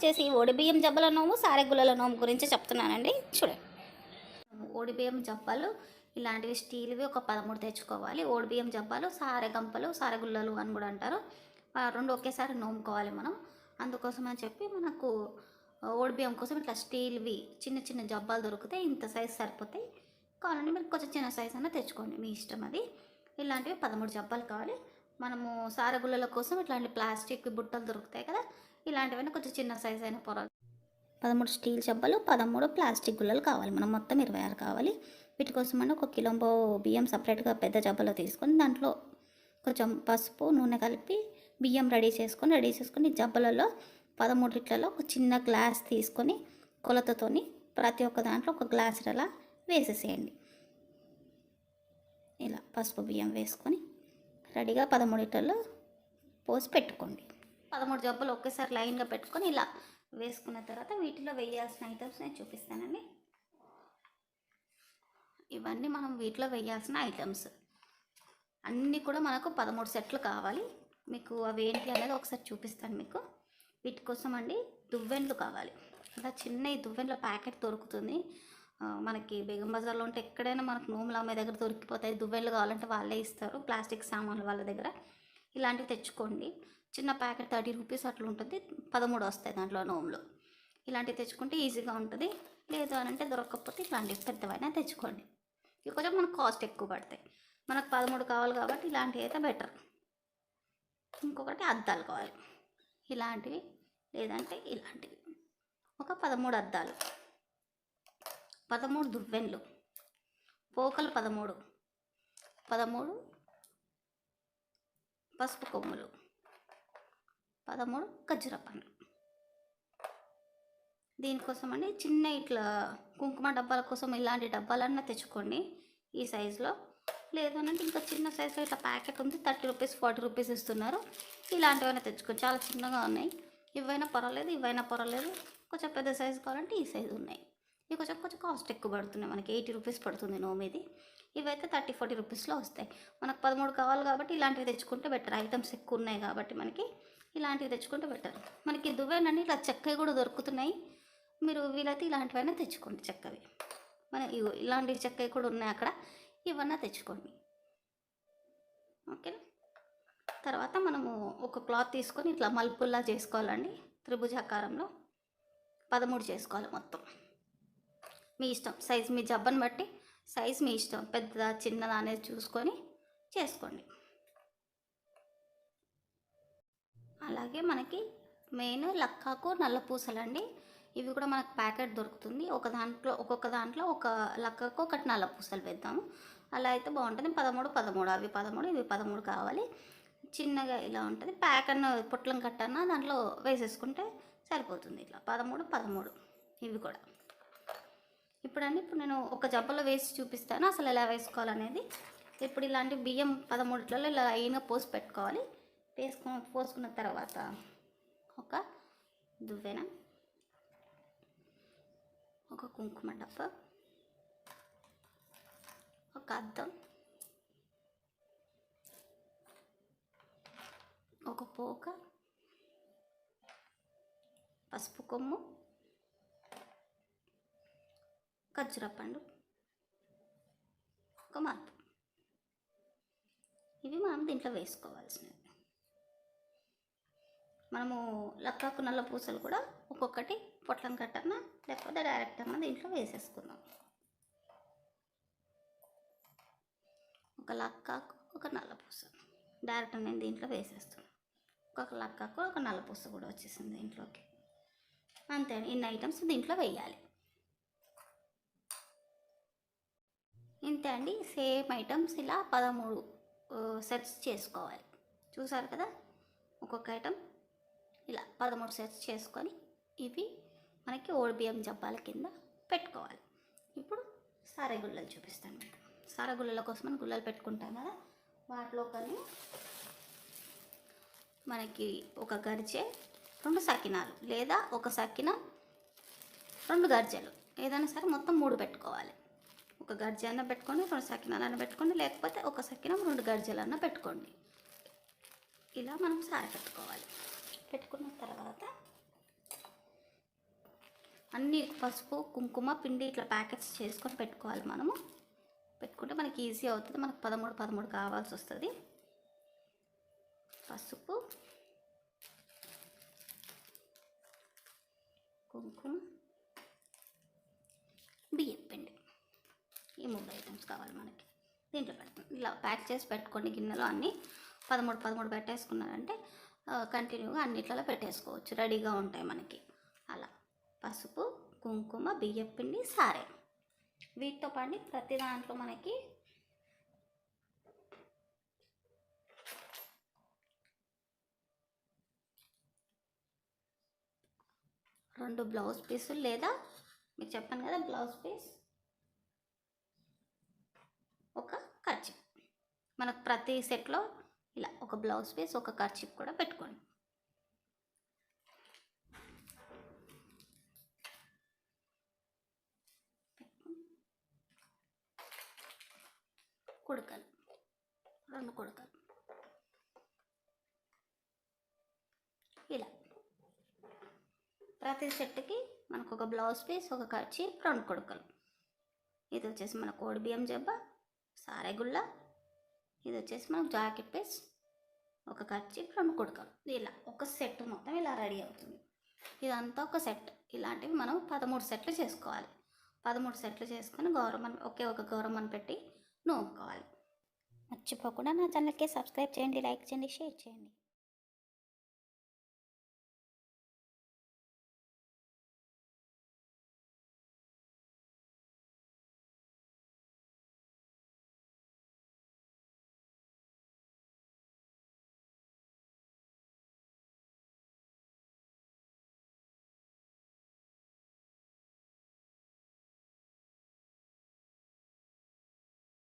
వచ్చేసి ఓడిబియ్యం జబ్బల నోము సారెగుల్లల నోము గురించి చెప్తున్నానండి. చూడండి. ఓడిబియ్యం జబ్బలు ఇలాంటివి స్టీల్వి ఒక పదమూడు తెచ్చుకోవాలి. ఓడిబియ్యం జబ్బలు జబ్బాలు సారెగంపలు సారెగుల్లలు అని కూడా అంటారు. రెండు ఒకేసారి నోముకోవాలి మనం. అందుకోసం అని చెప్పి మనకు ఓడిబియ్యం కోసం ఇట్లా స్టీల్వి చిన్న చిన్న జబ్బాలు దొరుకుతాయి ఇంత సైజ్ సరిపోతాయి. కావాలంటే మీరు కొంచెం చిన్న సైజ్ అయినా తెచ్చుకోండి. మీ ఇష్టం అది. ఇలాంటివి పదమూడు జబ్బాలు కావాలి. మనము సారగుల్లల కోసం ఇట్లాంటి ప్లాస్టిక్ బుట్టలు దొరుకుతాయి కదా ఇలాంటివన్నీ కొంచెం చిన్న సైజ్ అయిన పొరలు పదమూడు స్టీల్ జబ్బలు పదమూడు ప్లాస్టిక్ గుల్లలు కావాలి. మనం మొత్తం ఇరవై ఆరు కావాలి. వీటి కోసం మనం ఒక కిలోంబో బియ్యం సపరేట్గా పెద్ద జబ్బలో తీసుకొని దాంట్లో కొంచెం పసుపు నూనె కలిపి బియ్యం రెడీ చేసుకొని రెడీ చేసుకొని జబ్బలలో పదమూడిట్లలో ఒక చిన్న గ్లాస్ తీసుకొని కొలతతోని ప్రతి ఒక్క దాంట్లో ఒక గ్లాస్ అలా వేసేసేయండి. ఇలా పసుపు బియ్యం వేసుకొని రెడీగా పదమూడిట్లలో పోసి పెట్టుకోండి. పదమూడు జబ్బులు ఒకేసారి లైన్గా పెట్టుకొని ఇలా వేసుకున్న తర్వాత వీటిలో వేయాల్సిన ఐటమ్స్ నేను చూపిస్తానండి. ఇవన్నీ మనం వీటిలో వేయాల్సిన ఐటమ్స్. అన్నీ కూడా మనకు పదమూడు సెట్లు కావాలి. మీకు అవి ఏంటి అనేది ఒకసారి చూపిస్తాను మీకు. వీటి కోసం అండి దువ్వెన్లు కావాలి. ఇంకా చిన్న ఈ దువ్వెన్ల ప్యాకెట్ దొరుకుతుంది. మనకి బేగం బజార్లో ఉంటే ఎక్కడైనా మనకు నోములు అమ్మే దగ్గర దొరికిపోతాయి. దువ్వెన్లు కావాలంటే వాళ్ళే ఇస్తారు. ప్లాస్టిక్ సామాన్లు వాళ్ళ దగ్గర. ఇలాంటివి తెచ్చుకోండి. చిన్న ప్యాకెట్ థర్టీ రూపీస్ అట్లా ఉంటుంది. పదమూడు వస్తాయి దాంట్లో నోములు. ఇలాంటివి తెచ్చుకుంటే ఈజీగా ఉంటుంది. లేదు అని అంటే దొరకకపోతే ఇలాంటివి పెద్దవైనా తెచ్చుకోండి. ఇవి కొంచెం మనకు కాస్ట్ ఎక్కువ పడతాయి. మనకు పదమూడు కావాలి కాబట్టి ఇలాంటివి అయితే బెటర్. ఇంకొకటి అద్దాలు కావాలి. ఇలాంటివి లేదంటే ఇలాంటివి. ఒక పదమూడు అద్దాలు. పదమూడు దువ్వెన్లు. పోకలు పదమూడు. పదమూడు పసుపు కొమ్ములు. పదమూడు ఖర్జూర పండ్లు. దీనికోసం అండి చిన్న ఇట్లా కుంకుమ డబ్బాల కోసం ఇలాంటి డబ్బాలన్నా తెచ్చుకోండి ఈ సైజులో. లేదనంటే ఇంకా చిన్న సైజులో ఇట్లా ప్యాకెట్ ఉంది థర్టీ రూపీస్ ఫార్టీ రూపీస్ ఇస్తున్నారు. ఇలాంటివైనా తెచ్చుకోండి. చాలా చిన్నగా ఉన్నాయి. ఇవైనా పర్వాలేదు ఇవైనా పర్వాలేదు. కొంచెం పెద్ద సైజు కావాలంటే ఈ సైజు ఉన్నాయి. ఇవి కొంచెం కొంచెం కాస్ట్ ఎక్కువ పడుతున్నాయి. మనకి ఎయిటీ రూపీస్ పడుతుంది నోమేది ఇవైతే థర్టీ ఫార్టీ రూపీస్లో వస్తాయి. మనకు పదమూడు కావాలి కాబట్టి ఇలాంటివి తెచ్చుకుంటే బెటర్. ఐటమ్స్ ఎక్కువ ఉన్నాయి కాబట్టి మనకి ఇలాంటివి తెచ్చుకుంటే బెటర్ మనకి దువ్వేనండి ఇట్లా చెక్కవి కూడా దొరుకుతున్నాయి. మీరు వీలైతే ఇలాంటివైనా తెచ్చుకోండి చెక్కవి. మన ఇలాంటి చెక్కవి కూడా ఉన్నాయి అక్కడ. ఇవన్నా తెచ్చుకోండి. ఓకేనా? తర్వాత మనము ఒక క్లాత్ తీసుకొని ఇట్లా మలుపుల్లా చేసుకోవాలండి. త్రిభుజాకారంలో పదమూడు చేసుకోవాలి మొత్తం. మీ ఇష్టం. సైజ్ మీ జబ్బని బట్టి సైజ్ మీ ఇష్టం. పెద్దదా చిన్నదా అనేది చూసుకొని చేసుకోండి. అలాగే మనకి మెయిన్ లక్కాకు నల్ల పూసలండి ఇవి కూడా మనకు ప్యాకెట్ దొరుకుతుంది. ఒక దాంట్లో ఒక్కొక్క దాంట్లో ఒక లక్కకు ఒకటి నల్ల పూసలు వేద్దాము అలా అయితే బాగుంటుంది. పదమూడు పదమూడు. అవి పదమూడు ఇవి పదమూడు కావాలి. చిన్నగా ఇలా ఉంటుంది. ప్యాక్ అన్న పొట్లం కట్టన్న దాంట్లో వేసేసుకుంటే సరిపోతుంది ఇట్లా. పదమూడు పదమూడు. ఇవి కూడా. ఇప్పుడండి ఇప్పుడు నేను ఒక జబ్బలో వేసి చూపిస్తాను. అసలు ఎలా వేసుకోవాలనేది. ఇప్పుడు ఇలాంటి బియ్యం పదమూడులలో ఇలా అయినా పోసి పెట్టుకోవాలి. వేసుకున్న పోసుకున్న తర్వాత ఒక దువ్వెన ఒక కుంకుమ డబ్బ ఒక అద్దం ఒక పోక పసుపు కొమ్ము ఖర్జుర పండు ఒక మార్పు. ఇవి మనం దీంట్లో వేసుకోవాల్సినవి. మనము లక్కాకు నల్ల పూసలు కూడా ఒక్కొక్కటి పొట్లం కట్టన్నా లేకపోతే డైరెక్ట్ అన్న దీంట్లో వేసేసుకుందాం. ఒక లక్కాకు ఒక నల్ల పూస. డైరెక్ట్ నేను దీంట్లో వేసేస్తున్నాను ఒక లక్కాకు ఒక నల్ల పూస కూడా వచ్చేసింది దీంట్లోకి. అంతే ఇన్ని ఐటమ్స్ దీంట్లో వేయాలి. ఇంతే అండి. సేమ్ ఐటమ్స్ ఇలా పదమూడు సెట్స్ చేసుకోవాలి. చూసారు కదా? ఒక్కొక్క ఐటమ్ ఇలా పదమూడు సెట్స్ చేసుకొని ఇవి మనకి ఓడిబియ్యం జబ్బాల కింద పెట్టుకోవాలి. ఇప్పుడు సారె గుళ్ళలు చూపిస్తాను. మీకు సారె గుళ్ళల కోసం మనం గుళ్ళలు పెట్టుకుంటాం కదా వాటిలో కానీ మనకి ఒక గరిచె రెండు సకినాలు లేదా ఒక సకిన రెండు గర్జలు ఏదైనా సరే మొత్తం మూడు పెట్టుకోవాలి. ఒక గర్జ అన్న పెట్టుకోండి రెండు సకినాలన్న పెట్టుకోండి లేకపోతే ఒక సకినం రెండు గర్జలన్న పెట్టుకోండి. ఇలా మనం సార పెట్టుకోవాలి. పెట్టుకున్న తర్వాత అన్నీ పసుపు కుంకుమ పిండి ఇట్లా ప్యాకెట్స్ చేసుకొని పెట్టుకోవాలి మనము. పెట్టుకుంటే మనకి ఈజీ అవుతుంది. మనకు పదమూడు పదమూడు కావాల్సి వస్తుంది. పసుపు కుంకుమ బియ్యం పిండి. ఈ మూడు ఐటమ్స్ కావాలి మనకి. దీంట్లో పెడతాం ఇలా ప్యాక్ చేసి పెట్టుకోండి గిన్నెలో అన్నీ. పదమూడు పదమూడు పెట్టేసుకున్నారంటే కంటిన్యూగా అన్నిట్లలో పెట్టేసుకోవచ్చు. రెడీగా ఉంటాయి మనకి. అలా. పసుపు కుంకుమ బియ్యం పిండి సారే. వీటితో పాటు ప్రతి దాంట్లో మనకి రెండు బ్లౌజ్ పీసులు లేదా మీకు చెప్పాను కదా బ్లౌజ్ పీస్ ఒక ఖర్చు. మనకు ప్రతి సెట్లో ఇలా ఒక బ్లౌజ్ పీస్ ఒక కర్చీఫ్ కూడా పెట్టుకోండి. కుడకలు రెండు కుడకలు. ఇలా. ప్రతి సెట్కి మనకు ఒక బ్లౌజ్ పీస్ ఒక కర్చీ రెండు కుడకలు. ఇది వచ్చేసి మన కోడి బియ్యం జబ్బ సారెగుళ్ళ ఇది వచ్చేసి మనకు జాకెట్ పీస్ ఒక కర్చీ రెండు కుడకలు. ఇలా ఒక సెట్ మొత్తం ఇలా రెడీ అవుతుంది. ఇదంతా ఒక సెట్. ఇలాంటివి మనం పదమూడు సెట్లు చేసుకోవాలి. పదమూడు సెట్లు చేసుకొని గౌరవం ఒకే ఒక గౌరవం పెట్టి నోముకోవాలి. మర్చిపోకుండా నా ఛానల్కి సబ్స్క్రైబ్ చేయండి లైక్ చేయండి షేర్ చేయండి.